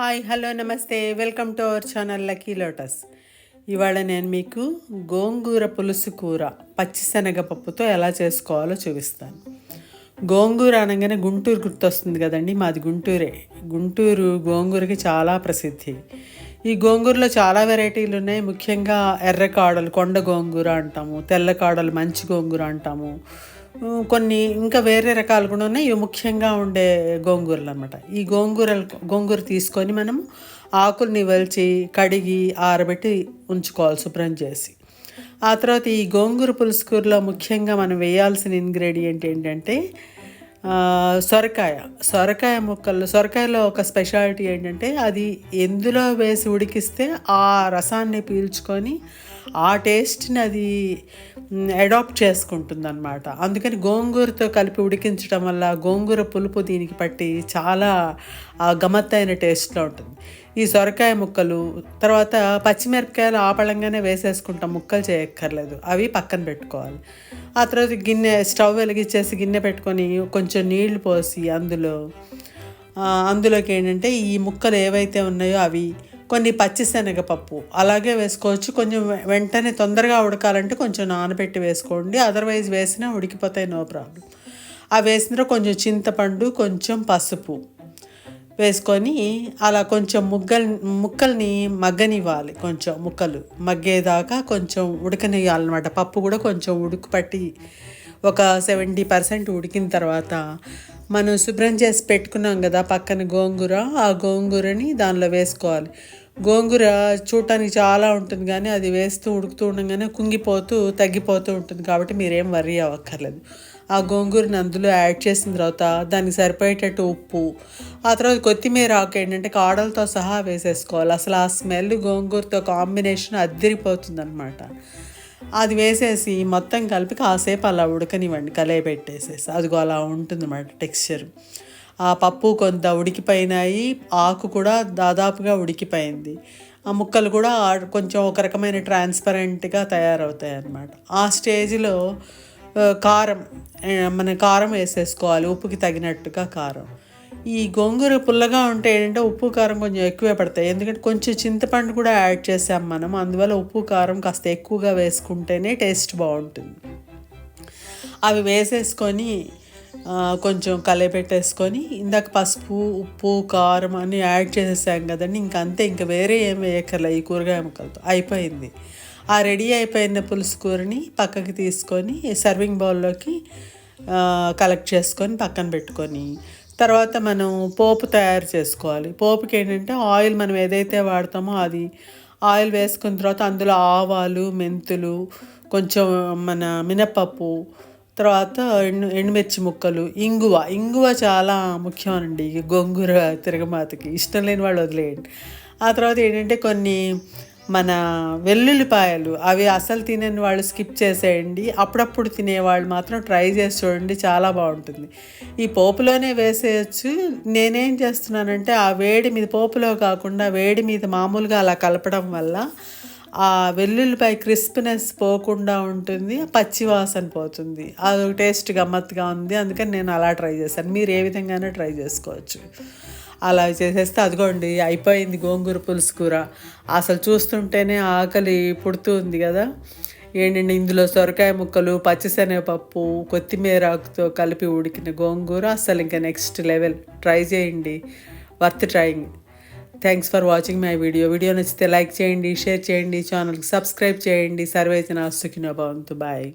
Hi hello నమస్తే. Welcome to our channel lucky lotus. ఇవాళ నేను మీకు గోంగూర పులుసు కూర పచ్చిశనగపప్పుతో ఎలా చేసుకోవాలో చూపిస్తాను. గోంగూర అనగానే గుంటూరు గుర్తొస్తుంది కదండి మాది గుంటూరే. గుంటూరు గోంగూరకి చాలా ప్రసిద్ధి. ఈ గోంగూరలో చాలా వెరైటీలు ఉన్నాయి. ముఖ్యంగా ఎర్ర కాడలు కొండ గోంగూర అంటాము తెల్ల కాడలు మంచి గోంగూర అంటాము. కొన్ని ఇంకా వేరే రకాలు కూడా ఉన్నాయి. ఇవి ముఖ్యంగా ఉండే గోంగూరలు అనమాట ఈ గోంగూరలు గోంగూర తీసుకొని మనం ఆకుల్ని వలిచి కడిగి ఆరబెట్టి ఉంచుకోవాలి శుభ్రం చేసి. ఆ తర్వాత ఈ గోంగూర పులుసు కూరలో ముఖ్యంగా మనం వేయాల్సిన ఇంగ్రీడియంట్ ఏంటంటే సొరకాయ. సొరకాయ ముక్కలు సొరకాయలో ఒక స్పెషాలిటీ ఏంటంటే అది ఎందులో వేసి ఉడికిస్తే ఆ రసాన్ని పీల్చుకొని ఆ టేస్ట్ని అది అడాప్ట్ చేసుకుంటుంది అనమాట అందుకని గోంగూరతో కలిపి ఉడికించడం వల్ల గోంగూర పులుపు దీనికి పట్టి చాలా ఆ గమ్మత్తైన టేస్ట్లో ఉంటుంది. ఈ సొరకాయ ముక్కలు తర్వాత పచ్చిమిరపకాయలు ఆపళంగానే వేసేసుకుంటాం ముక్కలు చేయక్కర్లేదు. అవి పక్కన పెట్టుకోవాలి. ఆ తర్వాత గిన్నె స్టవ్ వెలిగించేసి గిన్నె పెట్టుకొని కొంచెం నీళ్ళు పోసి అందులో అందులోకి ఏంటంటే ఈ ముక్కలు ఏవైతే ఉన్నాయో అవి కొన్ని పచ్చిశనగపప్పు అలాగే వేసుకోవచ్చు. కొంచెం వెంటనే తొందరగా ఉడకాలంటే కొంచెం నానబెట్టి వేసుకోండి. అదర్వైజ్ వేసినా ఉడికిపోతాయి నో ప్రాబ్లం ఆ వేసిన కొంచెం చింతపండు కొంచెం పసుపు వేసుకొని అలా కొంచెం ముగ్గల్ ముక్కల్ని మగ్గనివ్వాలి. కొంచెం ముక్కలు మగ్గేదాకా కొంచెం ఉడకనివ్వాలన్నమాట పప్పు కూడా కొంచెం ఉడుకు పట్టి ఒక సెవెంటీ పర్సెంట్ ఉడికిన తర్వాత మనం శుభ్రం చేసి పెట్టుకున్నాం కదా పక్కన గోంగూర ఆ గోంగూరని దానిలో వేసుకోవాలి. గోంగూర చూడటానికి చాలా ఉంటుంది కానీ అది వేస్తూ ఉడుకుతూ ఉండగానే కుంగిపోతూ తగ్గిపోతూ ఉంటుంది కాబట్టి మీరేం వర్రీ అవ్వక్కర్లేదు. ఆ గోంగూరని అందులో యాడ్ చేసిన తర్వాత దానికి సరిపోయేటట్టు ఉప్పు ఆ తర్వాత కొత్తిమీర ఆకు ఏంటంటే కాడలతో సహా వేసేసుకోవాలి. అసలు ఆ స్మెల్ గోంగూరతో కాంబినేషన్ అద్దరిపోతుంది అనమాట అది వేసేసి మొత్తం కలిపి కాసేపు అలా ఉడకనివ్వండి కలయి పెట్టేసేసి. అదిగో అలా ఉంటుందన్నమాట టెక్స్చర్. ఆ పప్పు కొంత ఉడికిపోయినాయి ఆకు కూడా దాదాపుగా ఉడికిపోయింది. ఆ ముక్కలు కూడా కొంచెం ఒక రకమైన ట్రాన్స్పరెంట్గా తయారవుతాయి అన్నమాట ఆ స్టేజ్లో కారం మన కారం వేసేసుకోవాలి ఉప్పుకి తగినట్టుగా కారం. ఈ గోంగూర పుల్లగా ఉంటే ఏంటంటే ఉప్పు కారం కొంచెం ఎక్కువే పడతాయి. ఎందుకంటే కొంచెం చింతపండు కూడా యాడ్ చేసాం మనం. అందువల్ల ఉప్పు కారం కాస్త ఎక్కువగా వేసుకుంటేనే టేస్ట్ బాగుంటుంది. అవి వేసేసుకొని కొంచెం కలయపెట్టేసుకొని ఇందాక పసుపు ఉప్పు కారం అన్నీ యాడ్ చేసేసాం కదండి. ఇంక అంతే ఇంకా వేరే ఏం వేయక్కర్లే ఈ కూరగాయ ముక్కలతో. అయిపోయింది. ఆ రెడీ అయిపోయిన పులుసు కూరని పక్కకి తీసుకొని సర్వింగ్ బౌల్లోకి కలెక్ట్ చేసుకొని పక్కన పెట్టుకొని తర్వాత మనం పోపు తయారు చేసుకోవాలి. పోపుకి ఏంటంటే ఆయిల్ మనం ఏదైతే వాడతామో అది ఆయిల్ వేసుకున్న తర్వాత అందులో ఆవాలు మెంతులు కొంచెం మన మినపప్పు తర్వాత ఎండు ఎండుమిర్చి ముక్కలు ఇంగువ. ఇంగువ చాలా ముఖ్యమండి ఈ గోంగూర తిరగమాతకి. ఇష్టం లేని వాళ్ళు వదిలేయండి. ఆ తర్వాత ఏంటంటే కొన్ని మన వెల్లుల్లిపాయలు అవి అసలు తినని వాళ్ళు స్కిప్ చేసేయండి. అప్పుడప్పుడు తినేవాళ్ళు మాత్రం ట్రై చేసి చూడండి చాలా బాగుంటుంది. ఈ పోపులోనే వేసేయచ్చు. నేనేం చేస్తున్నానంటే ఆ వేడి మీద పోపులో కాకుండా వేడి మీద మామూలుగా అలా కలపడం వల్ల ఆ వెల్లుల్లిపాయ క్రిస్ప్నెస్ పోకుండా ఉంటుంది పచ్చి వాసన పోతుంది. అది టేస్ట్ గమ్మత్తుగా ఉంది. అందుకని నేను అలా ట్రై చేశాను. మీరు ఏ విధంగానే ట్రై చేసుకోవచ్చు. అలా చేసేస్తే అదిగోండి అయిపోయింది గోంగూర పులుసు కూర. అసలు చూస్తుంటేనే ఆకలి పుడుతుంది కదా. ఏంటంటే ఇందులో సొరకాయ ముక్కలు పచ్చిశనగపప్పు కొత్తిమీర ఆకుతో కలిపి ఉడికిన గోంగూర అసలు ఇంకా నెక్స్ట్ లెవెల్ ట్రై చేయండి. Worth trying thanks for watching my video video నచ్చితే లైక్ చేయండి షేర్ చేయండి ఛానల్కి సబ్స్క్రైబ్ చేయండి. సర్వేజన సుఖినో భవంతు. బాయ్